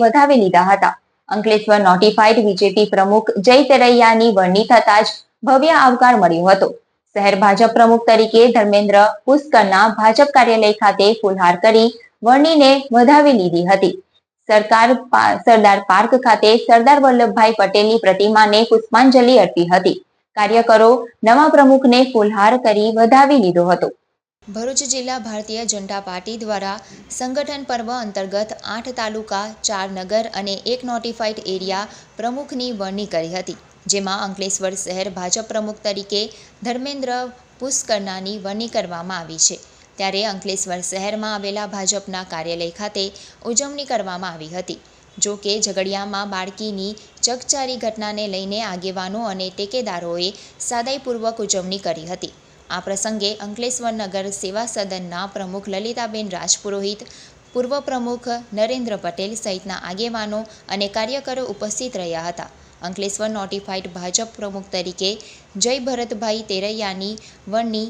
વધાવી લીધા હતા. અંકલેશ્વર નોટિફાઈડ બીજેપી પ્રમુખ જય તરૈયાની વરણી થતા જ ભવ્ય આવકાર મળ્યો હતો. શહેર ભાજપ પ્રમુખ તરીકે ધર્મેન્દ્ર પુષ્કરના ભાજપ કાર્યાલય ખાતે ફુલહાર કરી વરણીને વધાવી લીધી હતી. સરકાર સરદાર પાર્ક ખાતે સરદાર વલ્લભભાઈ પટેલની પ્રતિમાને પુષ્પાંજલિ અર્પી હતી. કાર્યકરો નવા પ્રમુખને ફુલહાર કરી વધાવી લીધો હતો. ભરૂચ જિલ્લા ભારતીય જનતા પાર્ટી દ્વારા સંગઠન પર્વ અંતર્ગત આઠ તાલુકા, ચાર નગર અને એક નોટિફાઈડ એરિયા પ્રમુખની વરણી કરી હતી, જેમાં અંકલેશ્વર શહેર ભાજપ પ્રમુખ તરીકે ધર્મેન્દ્ર પુષ્કરનાની વરણી કરવામાં આવી છે. ત્યારે અંકલેશ્વર શહેરમાં આવેલા ભાજપના કાર્યાલય ખાતે ઉજવણી કરવામાં આવી હતી. જો કે ઝઘડિયામાં બાળકીની ચકચારી ઘટનાને લઈને આગેવાનો અને ટેકેદારોએ સાદાઈપૂર્વક ઉજવણી કરી હતી. આ પ્રસંગે અંકલેશ્વર નગર સેવા સદનના પ્રમુખ લલિતાબેન રાજપુરોહિત, પૂર્વ પ્રમુખ નરેન્દ્ર પટેલ સહિતના આગેવાનો અને કાર્યકરો ઉપસ્થિત રહ્યા હતા. અંકલેશ્વર નોટિફાઈડ ભાજપ પ્રમુખ તરીકે જય ભરતભાઈ તેરૈયાની વણની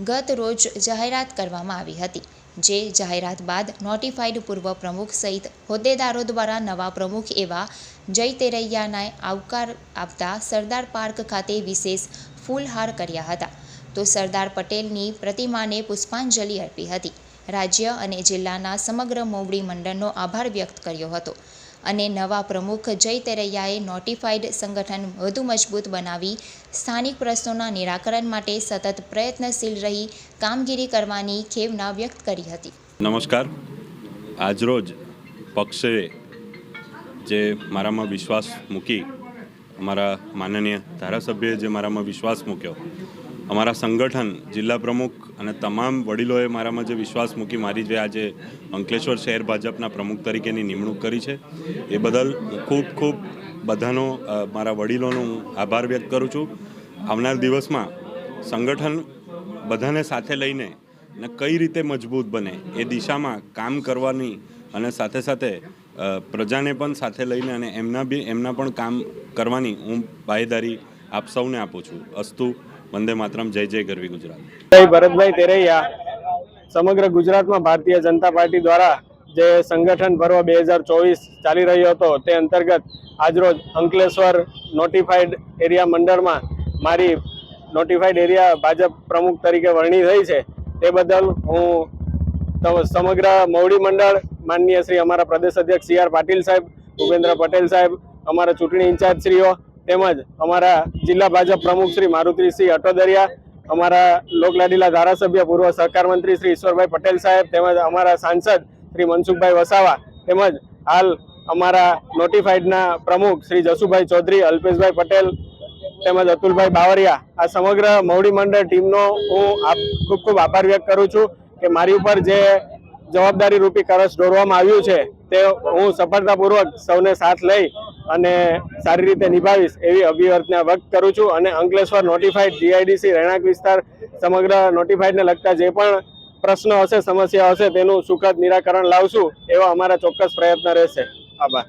ગત રોજ જાહેરાત કરવામાં આવી હતી, જે જાહેરાત બાદ નોટિફાઈડ પૂર્વ પ્રમુખ સહિત હોદ્દેદારો દ્વારા નવા પ્રમુખ એવા જય તેરૈયાને આવકાર આપતા સરદાર પાર્ક ખાતે વિશેષ ફૂલહાર કર્યા હતા. તો સરદાર પટેલની પ્રતિમાને પુષ્પાંજલિ અર્પી હતી. રાજ્ય અને જિલ્લાના સમગ્ર મોવડી મંડળનો આભાર વ્યક્ત કર્યો હતો અને નવા પ્રમુખ જય તેરૈયાએ નોટિફાઈડ સંગઠન વધુ મજબૂત બનાવી સ્થાનિક પ્રશ્નોના નિરાકરણ માટે સતત પ્રયત્નશીલ રહી કામગીરી કરવાની ખેવના વ્યક્ત કરી હતી. નમસ્કાર. આજરોજ પક્ષે જે મારામાં વિશ્વાસ મૂકી, અમારા માનનીય ધારાસભ્યએ જે મારામાં વિશ્વાસ મૂક્યો અમારા સંગઠન, જિલ્લા પ્રમુખ અને તમામ વડીલોએ મારામાં જે વિશ્વાસ મૂકી મારી જે આજે અંકલેશ્વર શહેર ભાજપના પ્રમુખ તરીકેની નિમણૂક કરી છે, એ બદલ ખૂબ ખૂબ બધાનો મારા વડીલોનો હું આભાર વ્યક્ત કરું છું. આવનાર દિવસમાં સંગઠન બધાને સાથે લઈને ને કઈ રીતે મજબૂત બને એ દિશામાં કામ કરવાની અને સાથે સાથે પ્રજાને પણ સાથે લઈને અને એમના બી, એમના પણ કામ કરવાની હું બાહેદારી આપ સૌને આપું છું. અસ્તુ વંદે માતરમ, જય જય ગરવી ગુજરાત. ભરતભાઈ તેરૈયા. સમગ્ર ગુજરાતમાં ભારતીય જનતા પાર્ટી દ્વારા જે સંગઠન પર્વ બે હજાર ચોવીસ ચાલી રહ્યો હતો, તે અંતર્ગત આજરોજ અંકલેશ્વર નોટિફાઈડ એરિયા મંડળમાં મારી નોટિફાઈડ એરિયા ભાજપ પ્રમુખ તરીકે વરણી થઈ છે. તે બદલ હું સમગ્ર મવડી મંડળ, માનનીય શ્રી અમારા પ્રદેશ અધ્યક્ષ સી આર પાટીલ સાહેબ, ભૂપેન્દ્ર પટેલ સાહેબ, અમારા ચૂંટણી ઇન્ચાર્જ શ્રીઓ તેમજ અમારા જિલ્લા ભાજપ પ્રમુખ શ્રી મારુતિસિંહ અટોદરિયા, અમારા લોકલાડીલા ધારાસભ્ય પૂર્વ સહકાર મંત્રી શ્રી ઈશ્વરભાઈ પટેલ સાહેબ, તેમજ અમારા સાંસદ શ્રી મનસુખભાઈ વસાવા, તેમજ હાલ અમારા નોટિફાઈડના પ્રમુખ શ્રી જસુભાઈ ચૌધરી, અલ્પેશભાઈ પટેલ, તેમજ અતુલભાઈ બાવરિયા, આ સમગ્ર મવડી મંડળ ટીમનો હું ખૂબ ખૂબ આભાર વ્યક્ત કરું છું કે મારી ઉપર જે જવાબદારી રૂપી કરસ દોરવામાં આવ્યું છે, તે હું સફળતાપૂર્વક સૌને સાથ લઈ અને સારી રીતે નિભાવીશ એવી અભિવર્તના વ્યક્ત કરું છું અને અંકલેશ્વર નોટિફાઈડ જીઆઈડીસી રહેણાંક વિસ્તાર સમગ્ર નોટિફાઈડને લગતા જે પણ પ્રશ્નો હશે સમસ્યા હશે, તેનું સુખદ નિરાકરણ લાવશું એવા અમારા ચોક્કસ પ્રયત્ન રહેશે. આભાર.